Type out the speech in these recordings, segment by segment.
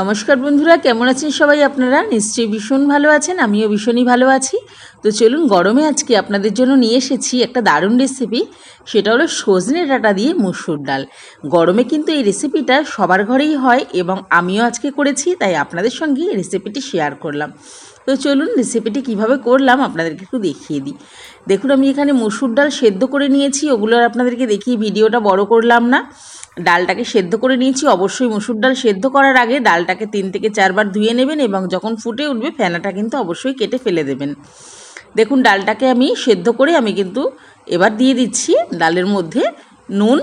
নমস্কার বন্ধুরা, কেমন আছেন সবাই আপনারা? নিশ্চয়ই ভীষণ ভালো আছেন, আমিও ভীষণই ভালো আছি। তো চলুন, গরমে আজকে আপনাদের জন্য নিয়ে এসেছি একটা দারুণ রেসিপি সেটা হলো সজনে ডাঁটা দিয়ে মুসুর ডাল। গরমে কিন্তু এই রেসিপিটা সবার ঘরেই হয় এবং আমিও আজকে করেছি, তাই আপনাদের সঙ্গে এই রেসিপিটি শেয়ার করলাম। তো চলুন রেসিপিটি কীভাবে করলাম আপনাদেরকে একটু দেখিয়ে দিই। দেখুন, আমি এখানে মুসুর ডাল সেদ্ধ করে নিয়েছি, ওগুলো আপনাদেরকে দেখিয়ে ভিডিওটা বড় করলাম না। ডালটাকে সেদ্ধ করে নিয়েছি। অবশ্যই মুসুর ডাল সেদ্ধ করার আগে ডালটাকে তিন থেকে চারবার ধুয়ে নেবেন এবং যখন ফুটে উঠবে ফেনাটা কিন্তু অবশ্যই কেটে ফেলে দেবেন। দেখুন, ডালটাকে আমি সেদ্ধ করে আমি কিন্তু এবার দিয়ে দিচ্ছি ডালের মধ্যে নুন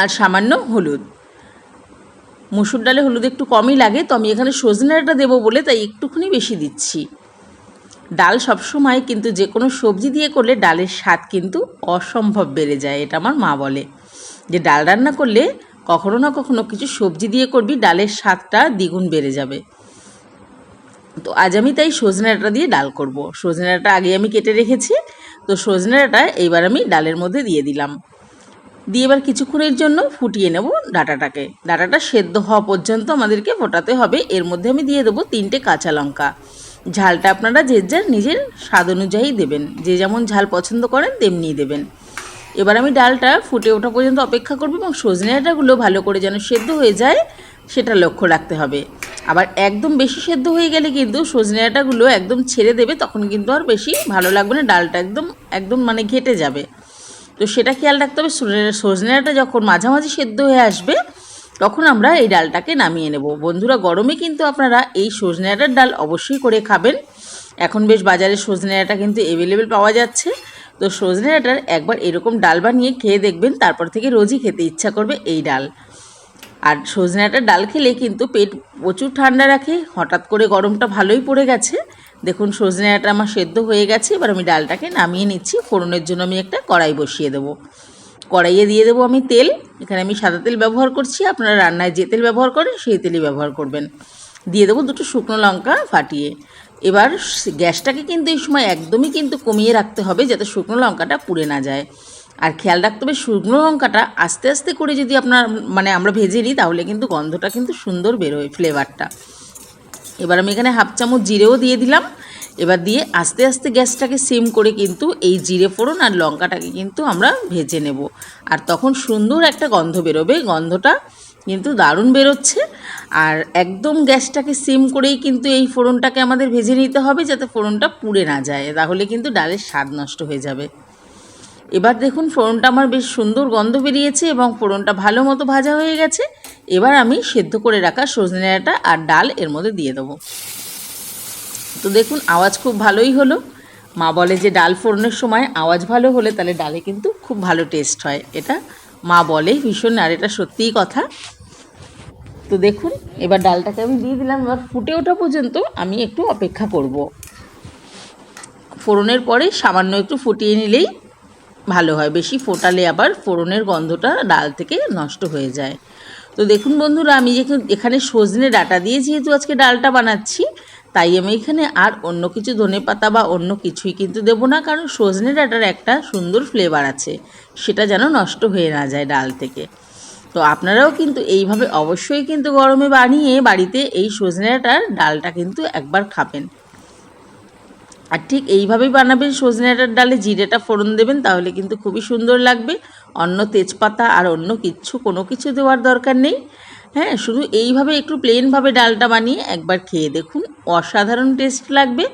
আর সামান্য হলুদ। মুসুর ডালে হলুদ একটু কমই লাগে, তো আমি এখানে সজনাটা দেবো বলে তাই একটুখানি বেশি দিচ্ছি। ডাল সবসময় কিন্তু যে কোনো সবজি দিয়ে করলে ডালের স্বাদ কিন্তু অসম্ভব বেড়ে যায়, এটা আমার মা বলে। যে ডাল রান্না করলে কখনো না কখনো কিছু সবজি দিয়ে করবি, ডালের স্বাদটা দ্বিগুণ বেড়ে যাবে। তো আজ আমি তাই সজনে ডাঁটা দিয়ে ডাল করব। সজনে ডাঁটা আগে আমি কেটে রেখেছি, তো সজনে ডাঁটা এইবার আমি ডালের মধ্যে দিয়ে দিলাম। দিয়ে এবার কিছুক্ষণের জন্য ফুটিয়ে নেব ডাটাটাকে। ডাটাটা সেদ্ধ হওয়া পর্যন্ত আমাদেরকে ফোটাতে হবে। এর মধ্যে আমি দিয়ে দেবো তিনটে কাঁচা লঙ্কা। ঝালটা আপনারা যে যার নিজের স্বাদ অনুযায়ী দেবেন। যে যেমন ঝাল পছন্দ করেন, তেমনিই দেবেন। এবার আমি ডালটা ফুটে ওঠা পর্যন্ত অপেক্ষা করব এবং সজনে ডাঁটাগুলো ভালো করে যেন সেদ্ধ হয়ে যায়, সেটা লক্ষ্য রাখতে হবে। আবার একদম বেশি সেদ্ধ হয়ে গেলে কিন্তু সজনে ডাঁটাগুলো একদম ছেড়ে দেবে, তখন কিন্তু আর বেশি ভালো লাগবে না, ডালটা একদম একদম মানে ঘেটে যাবে। তো সেটা খেয়াল রাখতে হবে, সজনে ডাঁটা যখন মাঝামাঝি সেদ্ধ হয়ে আসবে, তখন আমরা এই ডালটাকে নামিয়ে নেব। বন্ধুরা, গরমে কিন্তু আপনারা এই সজনে ডাঁটার ডাল অবশ্যই করে খাবেন। এখন বেশ বাজারে সজনে ডাঁটা কিন্তু অ্যাভেলেবেল পাওয়া যাচ্ছে। তো সজনে ডাঁটার একবার এরকম ডাল বানিয়ে খেয়ে দেখবেন, তারপর থেকে রোজই খেতে ইচ্ছা করবে এই ডাল। আর সজনে ডাঁটার ডাল খেলে কিন্তু পেট প্রচুর ঠান্ডা রাখে, হঠাৎ করে গরমটা ভালোই পড়ে গেছে। দেখুন, সজনে ডাঁটা আমার সেদ্ধ হয়ে গেছে, এবার আমি ডালটাকে নামিয়ে নিচ্ছি। ফোড়নের জন্য আমি একটা কড়াই বসিয়ে দেবো। কড়াইয়ে দিয়ে দেবো আমি তেল, এখানে আমি সাদা তেল ব্যবহার করছি, আপনারা রান্নায় যে তেল ব্যবহার করেন, সেই তেলই ব্যবহার করবেন। দিয়ে দেবো দুটো শুকনো লঙ্কা ফাটিয়ে। এবার গ্যাসটাকে কিন্তু এই সময় একদমই কিন্তু কমিয়ে রাখতে হবে যাতে শুকনো লঙ্কাটা পুড়ে না যায়। আর খেয়াল রাখতে হবে শুকনো লঙ্কাটা আস্তে আস্তে করে যদি আপনার মানে আমরা ভেজে নিই তাহলে কিন্তু গন্ধটা কিন্তু সুন্দর বেরোয় ফ্লেভারটা। এবার আমি এখানে হাফ চামচ জিরেও দিয়ে দিলাম। এবার দিয়ে আস্তে আস্তে গ্যাসটাকে সিম করে কিন্তু এই জিরে ফোড়ন আর লঙ্কাটাকে কিন্তু আমরা ভেজে নেব। আর তখন সুন্দর একটা গন্ধ বেরোবে। গন্ধটা কিন্তু দারুণ বেরোচ্ছে। আর একদম গ্যাসটাকে সিম করেই কিন্তু এই ফোড়নটাকে আমাদের ভেজে নিতে হবে যাতে ফোড়নটা পুড়ে না যায়। তাহলে কিন্তু ডালের স্বাদ নষ্ট হয়ে যাবে। এবার দেখুন, ফোড়নটা আমার বেশ সুন্দর গন্ধ বেরিয়েছে এবং ফোড়নটা ভালো মতো ভাজা হয়ে গেছে। এবার আমি সেদ্ধ করে রাখা সজনে ডাঁটা আর ডাল এর মধ্যে দিয়ে দেবো। তো দেখুন, আওয়াজ খুব ভালোই হলো। মা বলে যে, ডাল ফোড়নের সময় আওয়াজ ভালো হলে তাহলে ডালে কিন্তু খুব ভালো টেস্ট হয়। এটা মা বলে ভীষণ, আর এটা সত্যিই কথা। তো দেখুন, এবার ডালটাকে আমি দিয়ে দিলাম। এবার ফুটে ওঠা পর্যন্ত আমি একটু অপেক্ষা করব। ফোড়নের পরে সামান্য একটু ফুটিয়ে নিলেই ভালো হয়। বেশি ফোটালে আবার ফোড়নের গন্ধটা ডাল থেকে নষ্ট হয়ে যায়। তো দেখুন বন্ধুরা, আমি যেখানে এখানে সজনে ডাটা দিয়ে যেহেতু আজকে ডালটা বানাচ্ছি, তাই আমি এখানে আর অন্য কিছু ধনে পাতা বা অন্য কিছুই কিন্তু দেবো না, কারণ সজনে ডাটার একটা সুন্দর ফ্লেভার আছে। সেটা যেন নষ্ট হয়ে না যায় ডাল থেকে। তো আপনারাও কিন্তু এইভাবে অবশ্যই কিন্তু গরমে বানিয়ে বাড়িতে এই সজনে ডাঁটার ডালটা কিন্তু একবার খাবেন। আর ঠিক এইভাবেই বানাবেন সজনে ডাঁটার ডালে জিরেটা ফোড়ন দেবেন, তাহলে কিন্তু খুবই সুন্দর লাগবে। অন্য তেজপাতা আর অন্য কিচ্ছু, কোনো কিছু দেওয়ার দরকার নেই। হ্যাঁ শুধু এইভাবে একটু প্লেনভাবে ডালটা বানিয়ে একবার খেয়ে দেখুন, অসাধারণ টেস্ট লাগবে।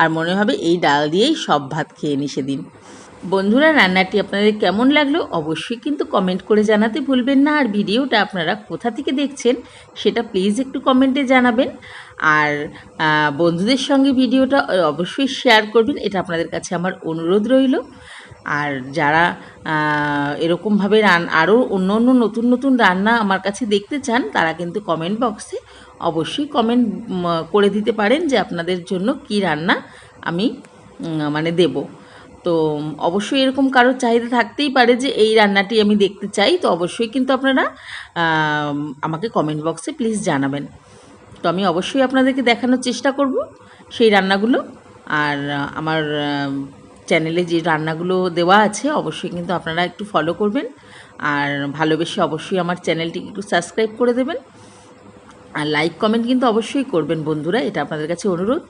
আর মনে হবে এই ডাল দিয়েই সব ভাত খেয়ে নি সেদিন। বন্ধুরা, রান্নাটি আপনাদের কেমন লাগল অবশ্যই কিন্তু কমেন্ট করে জানাতে ভুলবেন না। আর ভিডিওটা আপনারা কোথা থেকে দেখছেন সেটা প্লিজ একটু কমেন্টে জানাবেন। আর বন্ধুদের সঙ্গে ভিডিওটা অবশ্যই শেয়ার করবেন, এটা আপনাদের কাছে আমার অনুরোধ রইল। আর যারা এরকমভাবে রান, আরও অন্য অন্য নতুন নতুন রান্না আমার কাছে দেখতে চান, তারা কিন্তু কমেন্ট বক্সে অবশ্যই কমেন্ট করে দিতে পারেন যে আপনাদের জন্য কি রান্না আমি মানে দেব। তো অবশ্যই এরকম কারোর চাহিদা থাকতেই পারে যে এই রান্নাটি আমি দেখতে চাই। তো অবশ্যই কিন্তু আপনারা আমাকে কমেন্ট বক্সে প্লিজ জানাবেন। তো আমি অবশ্যই আপনাদেরকে দেখানোর চেষ্টা করব সেই রান্নাগুলো। আর আমার চ্যানেলে যে রান্নাগুলো দেওয়া আছে, অবশ্যই কিন্তু আপনারা একটু ফলো করবেন। আর ভালোবেসে অবশ্যই আমার চ্যানেলটিকে একটু সাবস্ক্রাইব করে দেবেন। আর লাইক কমেন্ট কিন্তু অবশ্যই করবেন বন্ধুরা, এটা আপনাদের কাছে অনুরোধ।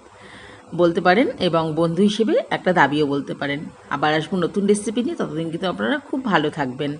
বলতে পারেন এবং বন্ধু হিসেবে একটা দাবিও বলতে পারেন। আবার আসব নতুন রেসিপি নিয়ে। ততদিন কিন্তু আপনারা খুব ভালো থাকবেন।